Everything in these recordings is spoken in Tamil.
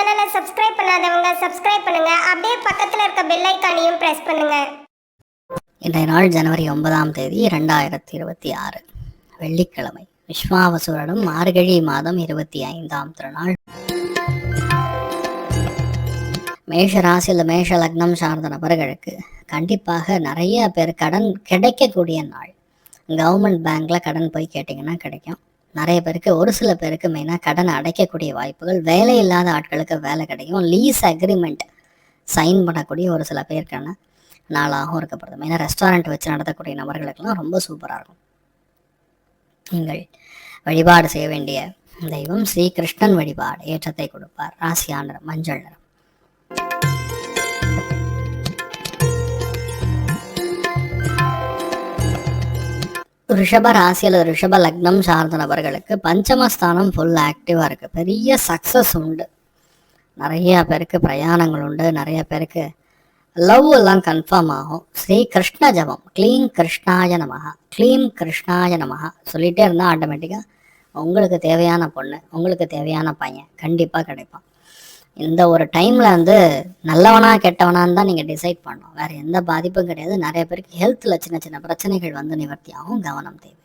சேனலை சப்ஸ்கிரைப் பண்ணாதவங்க சப்ஸ்கிரைப் பண்ணுங்க. அப்படியே பக்கத்தில் இருக்க பெல் ஐக்கானையும் பிரஸ் பண்ணுங்க. இன்றைய நாள் ஜனவரி ஒன்பதாம் தேதி ரெண்டாயிரத்தி இருபத்தி ஆறு. வெள்ளிக்கிழமை. விஸ்வாவசுரனும் மார்கழி மாதம் இருபத்தி ஐந்தாம் திருநாள். மேஷ ராசியில் மேஷ லக்னம் சார்ந்த நபர்களுக்கு கண்டிப்பாக நிறைய பேர் கடன் கிடைக்கக்கூடிய நாள். கவர்மெண்ட் பேங்க்ல கடன் போய் கேட்டிங்கன்னா கிடைக்கும். நிறைய பேருக்கு ஒரு சில பேருக்கு மெயினாக கடனை அடைக்கக்கூடிய வாய்ப்புகள் வேலை இல்லாத ஆட்களுக்கு வேலை கிடைக்கும். லீஸ் அக்ரிமெண்ட் சைன் பண்ணக்கூடிய ஒரு சில பேருக்கான நாளாகவும் இருக்கப்படுது மெயினாக ரெஸ்டாரண்ட் வச்சு நடத்தக்கூடிய நபர்களுக்கெல்லாம் ரொம்ப சூப்பராக இருக்கும். நீங்கள் வழிபாடு செய்ய வேண்டிய தெய்வம் ஸ்ரீ கிருஷ்ணன் வழிபாடு ஏற்றத்தை கொடுப்பார். ராசியான மஞ்சள் நிறம். ரிஷப ராசியில் ரிஷப லக்னம் சார்ந்த நபர்களுக்கு பஞ்சமஸ்தானம் ஃபுல் ஆக்டிவாக இருக்குது பெரிய சக்ஸஸ் உண்டு. நிறையா பேருக்கு பிரயாணங்கள் உண்டு. நிறைய பேருக்கு லவ் எல்லாம் கன்ஃபார்ம் ஆகும். ஸ்ரீ கிருஷ்ண ஜபம். க்ளீம் கிருஷ்ணாய நமகா க்ளீம் கிருஷ்ணாய நமகா சொல்லிகிட்டே இருந்தால் ஆட்டோமேட்டிக்காக உங்களுக்கு தேவையான பொண்ணு உங்களுக்கு தேவையான பையன் கண்டிப்பாக கிடைப்பான். இந்த ஒரு டைமில் வந்து நல்லவனா கெட்டவனான்னு தான் நீங்கள் டிசைட் பண்ணணும். வேறு எந்த பாதிப்பும் கிடையாது. நிறைய பேருக்கு ஹெல்த்தில் சின்ன சின்ன பிரச்சனைகள் வந்து நிவர்த்தியாகவும் கவனம் தேவை.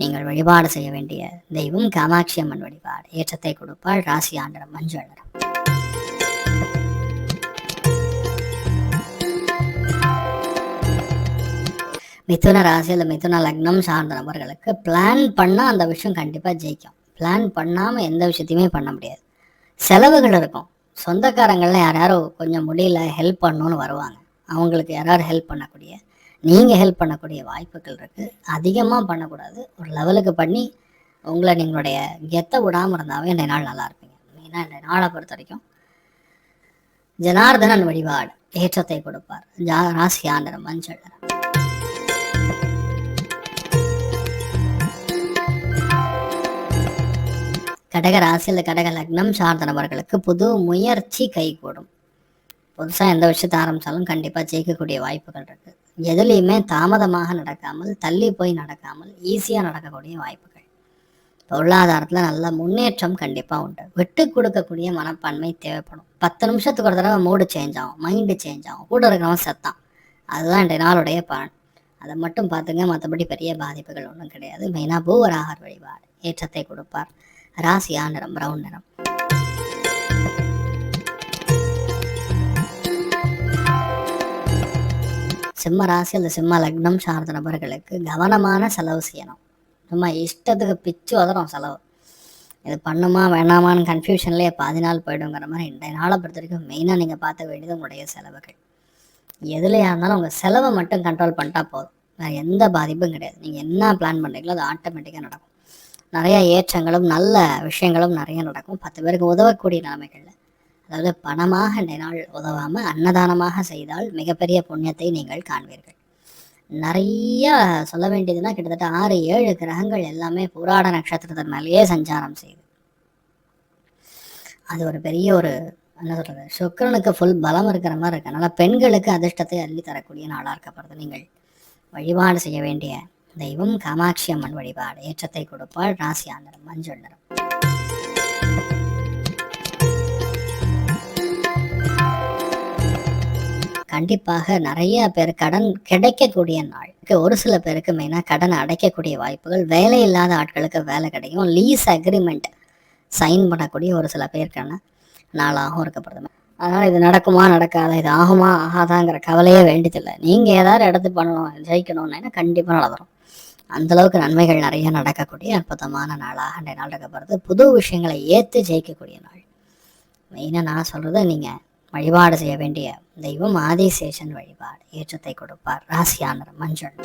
நீங்கள் வழிபாடு செய்ய வேண்டிய தெய்வம் காமாட்சி அம்மன் வழிபாடு. ஏற்றத்தை கொடுப்பாள் ராசி ஆண்டரம் மஞ்சள் மிதுன ராசி அல்ல மிதுன லக்னம் சார்ந்த நபர்களுக்கு பிளான் பண்ணால் அந்த விஷயம் கண்டிப்பாக ஜெயிக்கும். பிளான் பண்ணாமல் எந்த விஷயத்தையுமே பண்ண முடியாது. செலவுகள் இருக்கும். சொந்தக்காரங்களில் யார் யாரோ கொஞ்சம் முடியல ஹெல்ப் பண்ணணும்னு வருவாங்க. அவங்களுக்கு யாராவது ஹெல்ப் பண்ணக்கூடிய நீங்கள் ஹெல்ப் பண்ணக்கூடிய வாய்ப்புகள் இருக்குது அதிகமாக பண்ணக்கூடாது. ஒரு லெவலுக்கு பண்ணி உங்களை நீங்களுடைய கெத்தை விடாமல் இருந்தாவே இந்த நாள் நல்லா இருப்பீங்க. மெயினாக இந்த நாளை பொறுத்த வரைக்கும் ஜனார்தனன் வழிபாடு ஏற்றத்தை கொடுப்பார். ஜா ராசி ஆண்டரம் மஞ்சள் கடக ராசி அல்லது கடக லக்னம் சார்ந்த நபர்களுக்கு புது முயற்சி கைகூடும். புதுசாக எந்த விஷயத்த ஆரம்பித்தாலும் கண்டிப்பாக ஜெயிக்கக்கூடிய வாய்ப்புகள் இருக்குது எதுலேயுமே தாமதமாக நடக்காமல் தள்ளி போய் நடக்காமல் ஈஸியாக நடக்கக்கூடிய வாய்ப்புகள். பொருளாதாரத்தில் நல்ல முன்னேற்றம் கண்டிப்பாக உண்டு. விட்டு கொடுக்கக்கூடிய மனப்பான்மை தேவைப்படும். பத்து நிமிஷத்துக்கு ஒரு தடவை மூடு சேஞ்ச் ஆகும் மைண்டு சேஞ்ச் ஆகும். கூட இருக்கிறவன் செத்தான். அதுதான் இன்றைய நாளுடைய பலன். அதை மட்டும் பார்த்துங்க. மற்றபடி பெரிய பாதிப்புகள் ஒன்றும் கிடையாது. மெயினாக பூவராகர் வழிபாடு. ஏற்றத்தை கொடுப்பார். ராசியா நிறம் பிரவுன் நிறம். சிம்ம ராசி அல்லது சிம்ம லக்னம் சார்ந்த நபர்களுக்கு கவனமான செலவு செய்யணும். நம்ம இஷ்டத்துக்கு பிச்சு உதறோம் செலவு. இது பண்ணுமா வேணாமான்னு கன்ஃபியூஷன்லேயே பாதி நாள் போயிடுங்கிற மாதிரி இன்றைய நாளை பொறுத்த வரைக்கும் மெயினாக நீங்கள் பார்த்த வேண்டியது உங்களுடைய செலவுகள். எதுலையா இருந்தாலும் உங்கள் செலவை மட்டும் கண்ட்ரோல் பண்ணிட்டா போதும். வேறு எந்த பாதிப்பும் கிடையாது. நீங்கள் என்ன பிளான் பண்ணுறீங்களோ அது ஆட்டோமேட்டிக்காக நடக்கும். நிறைய ஏற்றங்களும் நல்ல விஷயங்களும் நிறைய நடக்கும். பத்து பேருக்கு உதவக்கூடிய நிலைமைகளில். அதாவது பணமாக இன்றைய நாள் உதவாமல் அன்னதானமாக செய்தால் மிகப்பெரிய புண்ணியத்தை நீங்கள் காண்பீர்கள். நிறைய சொல்ல வேண்டியதுன்னா கிட்டத்தட்ட ஆறு ஏழு கிரகங்கள் எல்லாமே புராட நட்சத்திரத்தின் மேலேயே சஞ்சாரம் செய்யுது அது ஒரு பெரிய ஒரு என்ன சொல்றது சுக்கரனுக்கு ஃபுல் பலம் இருக்கிற மாதிரி இருக்கு. அதனால பெண்களுக்கு அதிர்ஷ்டத்தை அள்ளி தரக்கூடிய நாளாக இருக்கப்படுது நீங்கள் வழிபாடு செய்ய வேண்டிய தெய்வம் காமாட்சி அம்மன் வழிபாடு ஏற்றத்தை கொடுப்பாள் ராசி ஆந்திரம் மஞ்சள் நிறம். கண்டிப்பாக நிறைய பேர் கடன் கிடைக்கக்கூடிய நாள். ஒரு சில பேருக்கு மெயினாக கடன் அடைக்கக்கூடிய வாய்ப்புகள் வேலை இல்லாத ஆட்களுக்கு வேலை கிடைக்கும். லீஸ் அக்ரிமெண்ட் சைன் பண்ணக்கூடிய ஒரு சில பேருக்கான நாளாகவும் இருக்கப்படுது. அதனால் இது நடக்குமா நடக்காதா இது ஆகுமா ஆகாதாங்கிற கவலையே வேண்டியதில்லை. நீங்கள் ஏதாவது இடத்து பண்ணணும் ஜெயிக்கணும்னா கண்டிப்பாக நடந்துடும் அந்த அளவுக்கு நன்மைகள் நிறைய நடக்கக்கூடிய அற்புதமான நாளாக அன்றைய நாள் இருக்கப்படுறது புது விஷயங்களை ஏற்று ஜெயிக்கக்கூடிய நாள். மெயினாக நான் சொல்கிறது நீங்கள் வழிபாடு செய்ய வேண்டிய தெய்வம் ஆதிசேஷன் வழிபாடு. ஏற்றத்தை கொடுப்பார். ராசியானர் மஞ்சள்.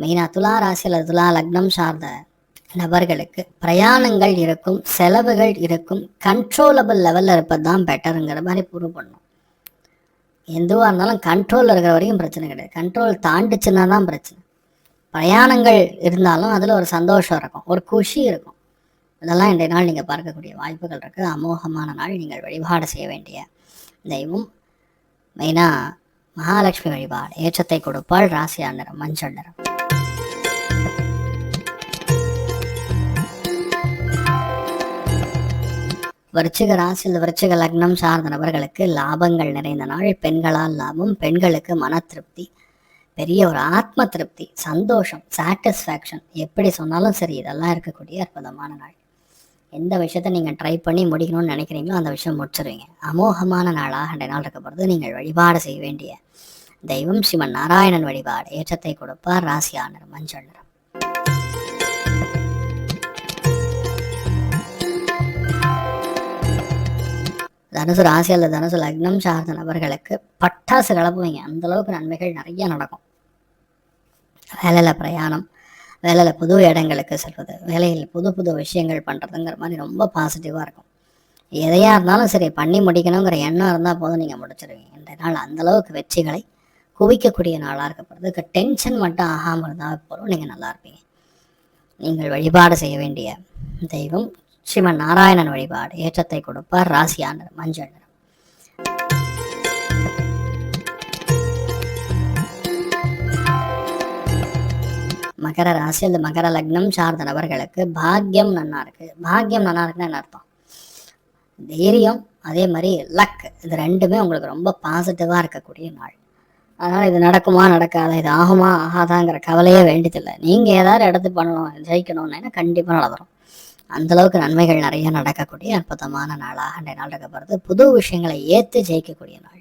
மெயினாக துலா ராசி அல்லது துலா லக்னம் சார்ந்த நபர்களுக்கு பிரயாணங்கள் இருக்கும் செலவுகள் இருக்கும் கண்ட்ரோலபிள் லெவலில் இருப்பது தான் பெட்டருங்கிற மாதிரி ப்ரூவ் பண்ணும். எதுவாக இருந்தாலும் கண்ட்ரோலில் இருக்கிற வரைக்கும் பிரச்சனை கிடையாது. கண்ட்ரோல் தாண்டிச்சுன்னா தான் பிரச்சனை. பிரயாணங்கள் இருந்தாலும் அதில் ஒரு சந்தோஷம் இருக்கும் ஒரு குஷி இருக்கும். இதெல்லாம் இன்றைய நாள் நீங்கள் பார்க்கக்கூடிய வாய்ப்புகள் இருக்குது அமோகமான நாள். நீங்கள் வழிபாடு செய்ய வேண்டிய தெய்வம். மெயினாக மகாலட்சுமி வழிபாடு. ஏற்றத்தை கொடுப்பாள் ராசி நிறம் மஞ்சள் நிறம். விருச்சிக ராசியில் விருச்சிக லக்னம் சார்ந்த நபர்களுக்கு லாபங்கள் நிறைந்த நாள். பெண்களால் லாபம் பெண்களுக்கு மன திருப்தி பெரிய ஒரு ஆத்ம திருப்தி சந்தோஷம் சாட்டிஸ்ஃபேக்ஷன் எப்படி சொன்னாலும் சரி இதெல்லாம் இருக்கக்கூடிய அற்புதமான நாள். எந்த விஷயத்த நீங்கள் ட்ரை பண்ணி முடிக்கணும்னு நினைக்கிறீங்களோ அந்த விஷயம் முடிச்சிருவீங்க. அமோகமான நாளாக ரெண்டு நாள் இருக்க பொழுது நீங்கள் வழிபாடு செய்ய வேண்டிய தெய்வம். சிவன் நாராயணன் வழிபாடு. ஏற்றத்தை கொடுப்பார். ராசியானர் மஞ்சள் நிறம். தனுசு ராசி அல்லது தனுசு லக்னம் சார்ந்த நபர்களுக்கு பட்டாசு கிளப்புவீங்க. அந்த அளவுக்கு நன்மைகள் நிறைய நடக்கும். வேலையில் பிரயாணம் வேலையில் புது இடங்களுக்கு செல்வது வேலையில் புது புது விஷயங்கள் பண்ணுறதுங்கிற மாதிரி ரொம்ப பாசிட்டிவாக இருக்கும். எதையாக இருந்தாலும் சரி பண்ணி முடிக்கணுங்கிற எண்ணம் இருந்தால் போதும் நீங்கள் முடிச்சிடுவீங்க இந்த நாள் அந்தளவுக்கு வெற்றிகளை குவிக்கக்கூடிய நாளாக இருக்கப்படுதுக்கு டென்ஷன் மட்டும் ஆகாமல் இருந்தால் போதும். நீங்கள் நல்லா இருப்பீங்க. நீங்கள் வழிபாடு செய்ய வேண்டிய தெய்வம் ஸ்ரீமன் நாராயணன் வழிபாடு. ஏற்றத்தை கொடுப்பார் ராசியானர் மஞ்சள் நிறம். மகர ராசி அல்லது மகர லக்னம் சார்ந்த நபர்களுக்கு பாக்கியம் நல்லா இருக்கு. பாக்கியம் நல்லா இருக்குன்னு என்ன அர்த்தம்? தைரியம் அதே மாதிரி லக் இது ரெண்டுமே உங்களுக்கு ரொம்ப பாசிட்டிவாக இருக்கக்கூடிய நாள். அதனால் இது நடக்குமா நடக்காதா இது ஆகுமா ஆகாதாங்கிற கவலையே வேண்டியதில்லை. நீங்கள் ஏதாவது எடுத்து பண்ணணும் ஜெயிக்கணும்னா கண்டிப்பாக நடந்துடும் அந்தளவுக்கு நன்மைகள் நிறைய நடக்கக்கூடிய அற்புதமான நாளாக அன்றைய நாள் இருக்கப்படுறது புது விஷயங்களை ஏற்று ஜெயிக்கக்கூடிய நாள்.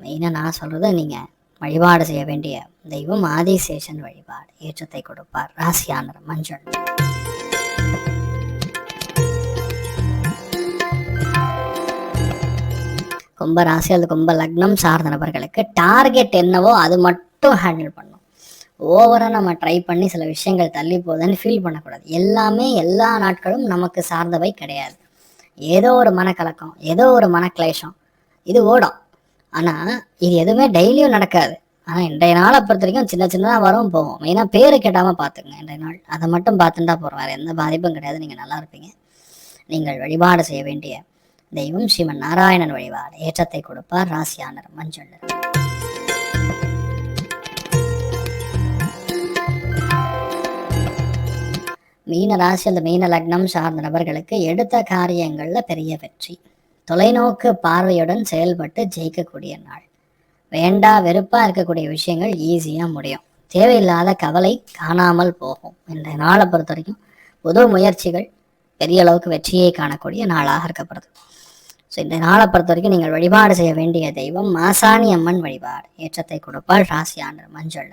மெயினாக நான் சொல்கிறது நீங்கள் வழிபாடு செய்ய வேண்டிய தெய்வம் ஆதிசேஷன் வழிபாடு. ஏற்றத்தை கொடுப்பார். ராசியானர் மஞ்சள். கும்ப ராசி அல்லது கும்ப லக்னம் சார்ந்த நபர்களுக்கு டார்கெட் என்னவோ அது மட்டும் ஹேண்டில் பண்ணும். ஓவராக நம்ம ட்ரை பண்ணி சில விஷயங்கள் தள்ளி போகுதுன்னு ஃபீல் பண்ணக்கூடாது. எல்லாமே எல்லா நாட்களும் நமக்கு சார்ந்தவை கிடையாது. ஏதோ ஒரு மனக்கலக்கம் ஏதோ ஒரு மனக்லேஷம் இது ஓடும். ஆனால் இது எதுவுமே டெய்லியும் நடக்காது. ஆனால் இன்றைய நாளை பொறுத்த வரைக்கும் சின்ன சின்னதாக வரும் போகும். மெயினாக பேர் கெட்டாமல் பார்த்துங்க இன்றைய நாள். அதை மட்டும் பார்த்துட்டா போகிறோம் வேறு எந்த பாதிப்பும் கிடையாது. நீங்கள் நல்லா இருப்பீங்க. நீங்கள் வழிபாடு செய்ய வேண்டிய தெய்வம் ஸ்ரீமன் நாராயணன் வழிபாடு. ஏற்றத்தை கொடுப்பார் ராசியானர் மஞ்சள் மீன ராசி அந்த மீன லக்னம் சார்ந்த நபர்களுக்கு எடுத்த காரியங்களில் பெரிய வெற்றி. தொலைநோக்கு பார்வையுடன் செயல்பட்டு ஜெயிக்கக்கூடிய நாள். வேண்டா வெறுப்பாக இருக்கக்கூடிய விஷயங்கள் ஈஸியாக முடியும். தேவையில்லாத கவலை காணாமல் போகும். இந்த நாளை பொறுத்த வரைக்கும் புது முயற்சிகள் பெரிய அளவுக்கு வெற்றியை காணக்கூடிய நாளாக இருக்கப்படுது. ஸோ இந்த நாளை பொறுத்த வரைக்கும் நீங்கள் வழிபாடு செய்ய வேண்டிய தெய்வம் மாசாணி அம்மன் வழிபாடு. ஏற்றத்தை கொடுப்பாள் ராசியாண்டர் மஞ்சள்